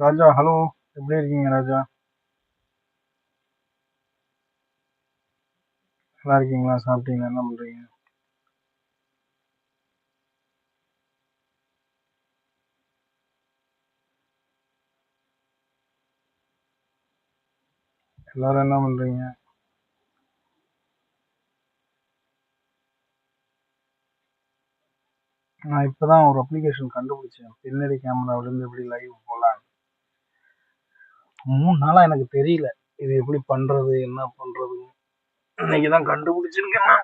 ராஜா hello எப்படி இருக்கீங்க ராஜா? நல்லா இருக்கீங்களா? சாப்பிட்டீங்களா? என்ன பண்றீங்க? எல்லாரும் என்ன பண்றீங்க? நான் இப்போதான் ஒரு அப்ளிகேஷன் கண்டுபிடிச்சேன். பின்னாடி கேமராவிலேருந்து எப்படி லைவ் போகலான்னு. மூணு நாளாக எனக்கு தெரியல. இது எப்படி பண்ணுறது என்ன பண்ணுறதுன்னு இன்னைக்கு தான் கண்டுபிடிச்சிருக்கேன்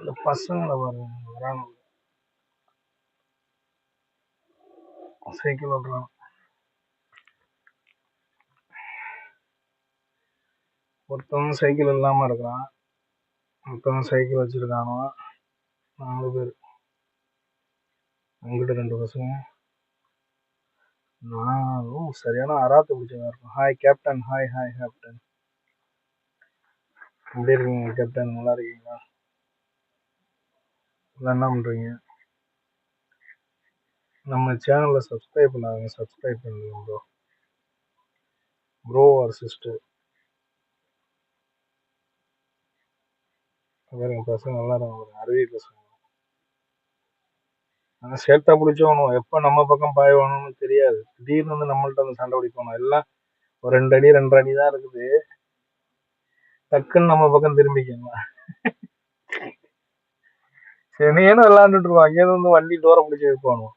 இந்த பசங்களை வராங்க சைக்கிள் ஓட்டுறான் ஒருத்தவன் சைக்கிள் இல்லாமல் இருக்கிறான். ஒருத்தவன் சைக்கிள் வச்சுருக்கானோ நாலு பேர். அங்கிட்ட ரெண்டு பசங்க. நானும் சரியான அராத்த பிடிச்சதா இருக்கும். Hi captain hi hi captain எப்படி இருக்கீங்க கேப்டன் நல்லா இருக்கீங்களா? இல்லை என்ன பண்ணுறீங்க நம்ம சேனலில் சப்ஸ்கிரைப் பண்ணாதீங்க. சப்ஸ்கிரைப் பண்ணுங்க ப்ரோ ப்ரோ ஆர் சிஸ்டர் வேறு பசங்க நல்லா இருக்கும் அருவி பசங்க. ஆனால் சேர்த்தா பிடிச்சவனும் எப்போ நம்ம பக்கம் பாய்வானும்னு தெரியாது. திடீர்னு வந்து நம்மள்ட்ட வந்து சண்டை பிடிக்கணும் எல்லாம் ஒரு ரெண்டு அடி ரெண்டரை அடி தான் இருக்குது. டக்குன்னு நம்ம பக்கம் திரும்பிக்கணும். சனியன்னு விளாண்டுட்டு இருவான் அங்கேயிருந்து வந்து வண்டி டோரை பிடிச்சி போகணும்.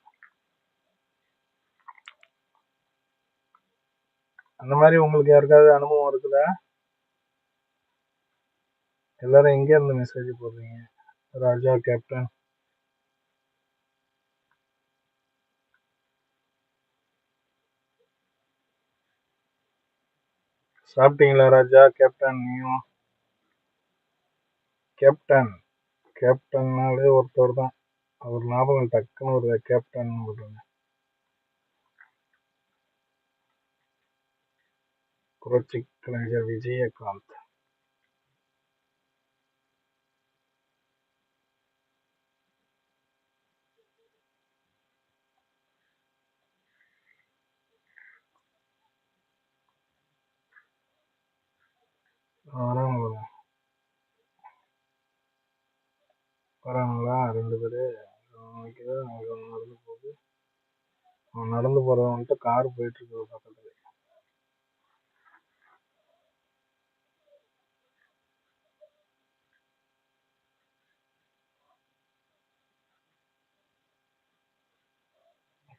அந்த மாதிரி உங்களுக்கு யாருக்காவது அனுபவம் இருக்குதா? எல்லாரும் எங்கே இருந்து மெசேஜ் போடுறீங்க? ராஜா கேப்டன் சாப்பிட்டீங்களா ராஜா? கேப்டன் நீயும்? கேப்டன் கேப்டன்னாலே ஒருத்தர் தான். அவர் ஞாபகம் டக்குன்னு ஒரு கேப்டன் போட்டுருங்க. புரட்சி கலைஞர் விஜயகாந்த். வராங்க வராங்களா ரெண்டு பேர். நினைக்குது அங்க நடந்து போகுது. அவன் நடந்து போறவன்ட்டு கார் போயிட்டு இருக்கு பக்கத்துல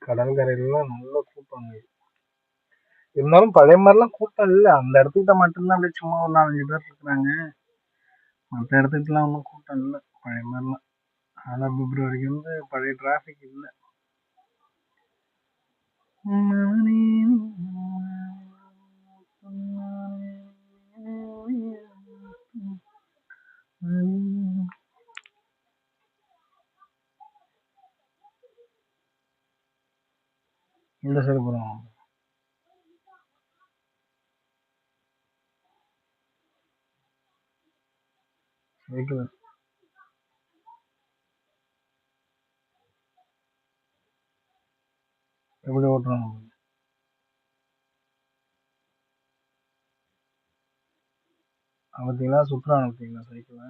கடற்கரையிலாம் நல்ல கூட்டம் இன்னைக்கு. இருந்தாலும் பழைய மாதிரிலாம் கூட்டம் இல்லை அந்த இடத்துக்கிட்ட மட்டும்தான் அப்படியே சும்மா ஒரு நாலஞ்சு பேர் இருக்கிறாங்க மற்ற இடத்துக்குலாம் ஒன்றும் கூட்டம் இல்லை பழைய மாதிரிலாம் ஆனால் பிப்ரவரிக்கு வந்து பழைய டிராஃபிக் இல்லை இந்த சைடு போகிறோம் சைக்கிள் எப்படி ஓட்டுறாங்க பார்த்தீங்களா சுற்றுறாங்க பார்த்தீங்களா சைக்கிளை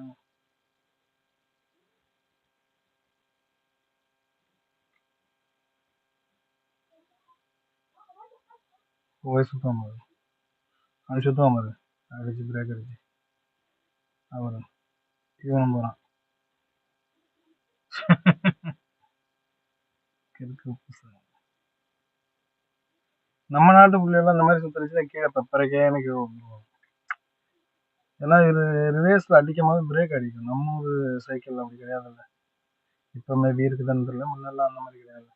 போய் சுத்தம் பாரு அது சுத்தம் பாரு அடிச்சு பிரேக் அடிச்சு அவரு இவனும் போகிறான் நம்ம நாட்டு பிள்ளைலாம் இந்த மாதிரி சுத்தரிச்சுன்னா கீழே பெப்பரைக்கேன்னு கீழே விழுந்துருவாங்க ஏன்னா இது ரிவேஸில் அடிக்கும் போது பிரேக் அடிக்கும். நம்ம ஒரு சைக்கிள் அப்படி கிடையாதுல்ல. இப்போ மேபி இருக்குதுன்னு தெரியல. முன்னெல்லாம் அந்த மாதிரி கிடையாது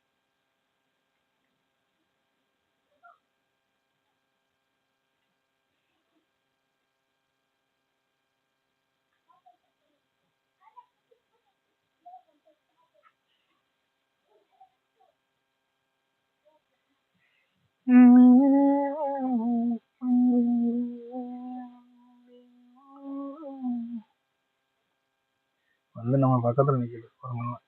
வந்து நம்ம பக்கத்தில் நிற்கிது குரங்கெல்லாம்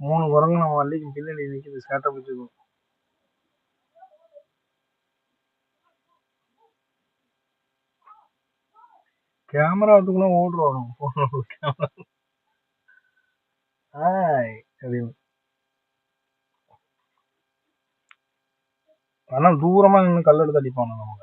மூணு குரங்கு நம்ம வண்டிக்கு பின்னாடி நிக்குது சேட்டை பிடிச்சிக்கும் கேமரா அதுக்குள்ள ஓடுறோம் கேமரா ஆய் அப்படின்னு. ஆனா தூரமா நின்று கல் எடுத்து அடிப்பானு நம்ம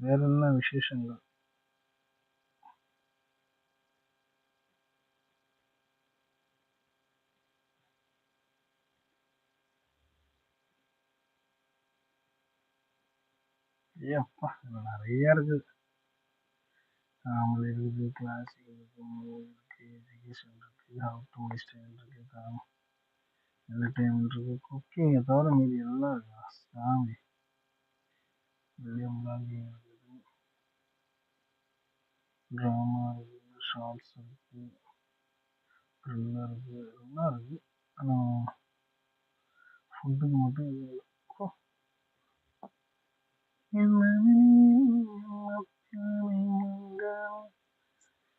வேற என்ன விசேஷங்கள்? ஏப்பா நிறைய இருக்குது. ஃபேமிலி இருக்குது கிளாசிக் இருக்குது மூவி இருக்கு எஜுகேஷன் இருக்குது ஹவு டு மை காம் இருக்கு என்டர்டைன்மெண்ட் இருக்குது குக்கிங்கை தவிர மீதி எல்லாம் இருக்கா. சாமி வில்லியம் பிளாகிங் இருக்குது ட்ராமா இருக்குது ஷார்ட்ஸ் இருக்குது த்ரில்லர் இருக்குது எல்லாம் இருக்குது ஆனால் ஃபுட்டுக்கு மட்டும் இது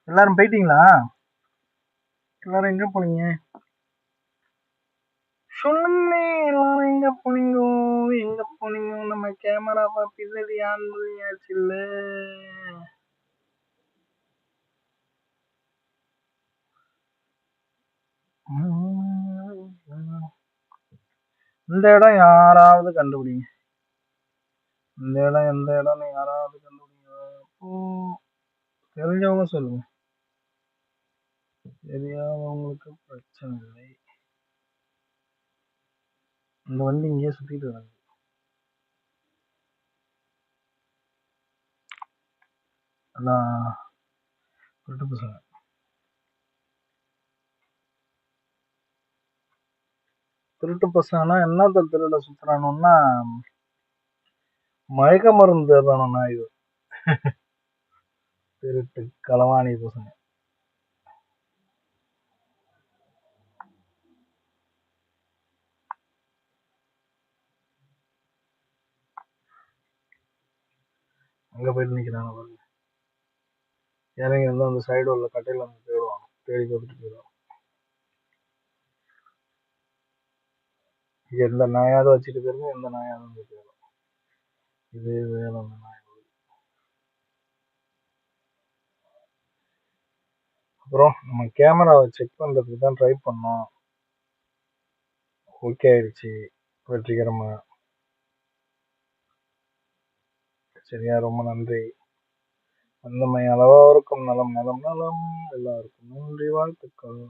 எல்லாரும் போயிட்டீங்களா? எல்லாரும் எங்க போனீங்க? சொல்லுங்க எல்லாரும் எங்க போனீங்க? எங்க போனீங்க? நம்ம கேமராவை பின்னாடி ஆன் பண்ணியாச்சு இல்ல இந்த இடம் யாராவது கண்டுபிடிங்க. இந்த இடம் எந்த இடம்னு யாராவது கண்டுபிடிங்க அப்போ தெரிஞ்சவங்க சொல்லுங்க. தெரியாதவங்களுக்கு பிரச்சனை இல்லை. இந்த வண்டி இங்கேயே சுத்திட்டு கிடக்கு. அதான் திருட்டு பசங்க திருட்டு பசங்கன்னா என்னத்த திருட சுத்துறானுன்னா மயக்க மருந்து தேடணும்னா இது? திருட்டு களவாணி பசங்க அங்க போயிட்டு நிக்கிறாங்க பாருங்க. இறங்கி வந்து அந்த சைடு உள்ள கட்டையில வந்து தேடுவாங்க. தேடி கொடுத்துட்டு போயிடுவாங்க. எந்த நாயாவது வச்சுட்டு போயிருங்க எந்த நாயாவது வந்து தேடும். இதே வேலை அப்புறம் நம்ம கேமராவை செக் பண்ணுறதுக்கு தான் ட்ரை பண்ணோம். ஓகே ஆயிடுச்சு. வெற்றிகரமாக சரியா ரொம்ப நன்றி. அந்தமை இருக்கும். நலம் நலம் நலம். எல்லாருக்கும் நன்றி வாழ்த்துக்கள்.